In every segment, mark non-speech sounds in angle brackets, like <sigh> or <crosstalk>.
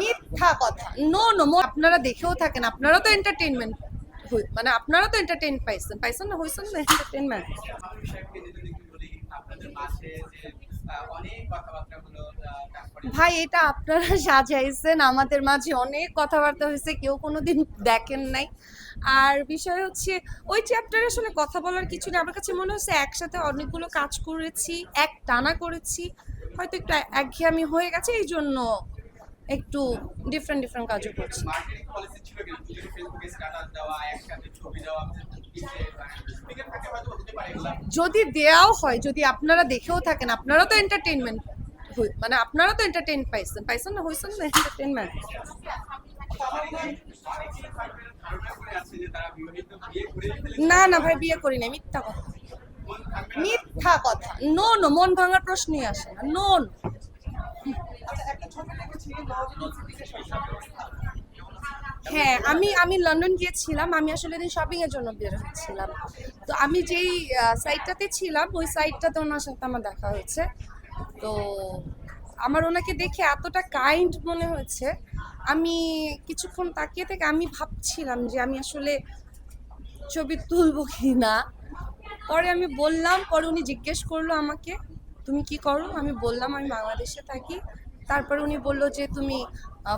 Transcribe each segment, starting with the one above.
মিথ্যা কথা। No no আপনারা দেখেও থাকেন, আপনারা তো এন্টারটেইনমেন্ট মানে আপনারা তো এন্টারটেইন পাইছেন। পাইছেন না, হইছেন না তারপরে ভাই, এটা আপনারা <laughs> সাজাইছেন, আমাদের মাঝে অনেক কথাবার্তা হয়েছে, কেউ কোনোদিন দেখেন নাই। আর বিষয় হচ্ছে, ওই চ্যাপ্টারে আসলে কথা বলার কিছু নেই। আমার কাছে মনে হচ্ছে একসাথে অনেকগুলো কাজ করেছি এক টানা করেছি। হয়তো একটু একঘেয়েমি হয়ে গেছে এই জন্য একটু ডিফারেন্ট ডিফারেন্ট কাজও করছি। যদি দেয়াও হয়, যদি আপনারা দেখেও থাকেন, আপনারা তো এন্টারটেইনমেন্ট মানে আপনারা তো এন্টারটেইন পাইছেন। পাইছেন না? হইছেন না ফেলে না না ভাই, বিয়ে করি না মিথ্যা কথা। না। মিথ্যা কথা। নো নো মন ভাঙার প্রশ্নই আসে না। নোন আচ্ছা হ্যাঁ আমি আমি লন্ডন গিয়েছিলাম, আমি আসলে দিন শপিং এর জন্য বের হচ্ছিলাম। তো আমি যেই সাইটটাতে ছিলাম, ওই সাইটটাতে ওনার সাথে আমার দেখা হয়েছে। তো আমার ওনাকে দেখে এতটা কাইন্ড মনে হয়েছে, আমি কিছুক্ষণ তাকিয়ে থেকে আমি ভাবছিলাম যে আমি আসলে ছবি তুলবো কি না পরে আমি বললাম, পরে উনি জিজ্ঞেস করল আমাকে, তুমি কি করো? আমি বললাম, আমি বাংলাদেশে থাকি। তারপরে উনি বলল যে তুমি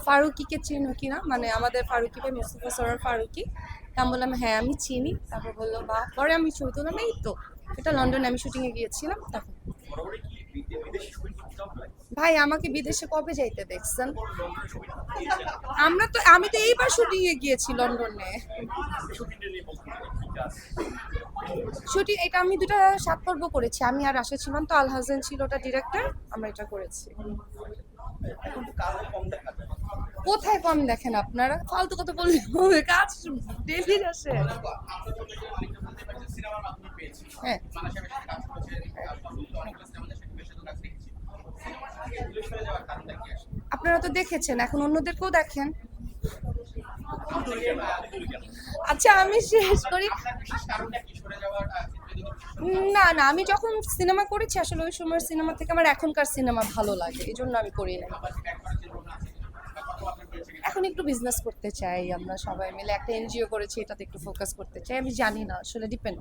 ফারুকিকে চেনো কি না? মানে আমাদের ফারুকি ভাই মুস্তফা সরার ফারুকি। আমি বললাম হ্যাঁ আমি চিনি। তারপর বলল বা পরে আমি ছবি তুললাম। এই তো, এটা লন্ডনে আমি শুটিংয়ে গিয়েছিলাম হবে? ভাই, আমাকে বিদেশে কবে যাইতে দেখছেন? আমরা তো, আমি তো এইবার শুটিংয়ে গিয়েছি লন্ডনে? শুটিং এটা আমি দুটা সাত পর্ব করেছি। আমি আর আশা ছিলাম তো, আল হাসান ছিল ওটা ডিরেক্টর আমরা এটা করেছি। কোথায় কম দেখেন আপনারা? ফালতু কথা বললে হবে, কাজ ডেলি আসে। হ্যাঁ। আপনারা তো দেখেছেন, এখন অন্যদেরকেও দেখেন। আচ্ছা আমি শেষ করি। না না, আমি যখন সিনেমা করেছি, আসলে ওই সময়ের সিনেমা থেকে আমার এখনকার সিনেমা ভালো লাগে, এই জন্য আমি করি না। এখন একটু বিজনেস করতে চাই, আমরা সবাই মিলে একটা এনজিও করেছি, এটাতে একটু ফোকাস করতে চাই, আমি জানি না, আসলে ডিপেন্ড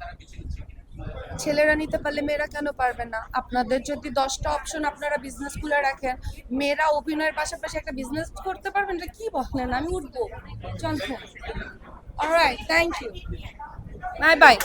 তারা বেছে নিচ্ছে কিনা কি মনে হয়? ছেলেরা নিতে পারলে মেয়েরা কেন পারবে না? আপনাদের যদি দশটা অপশন আপনারা বিজনেস খুলে রাখেন, মেয়েরা অভিনয়ের পাশাপাশি একটা বিজনেস করতে পারবেন? এটা কি বলেন আমি উঠবো। চল alright thank you bye bye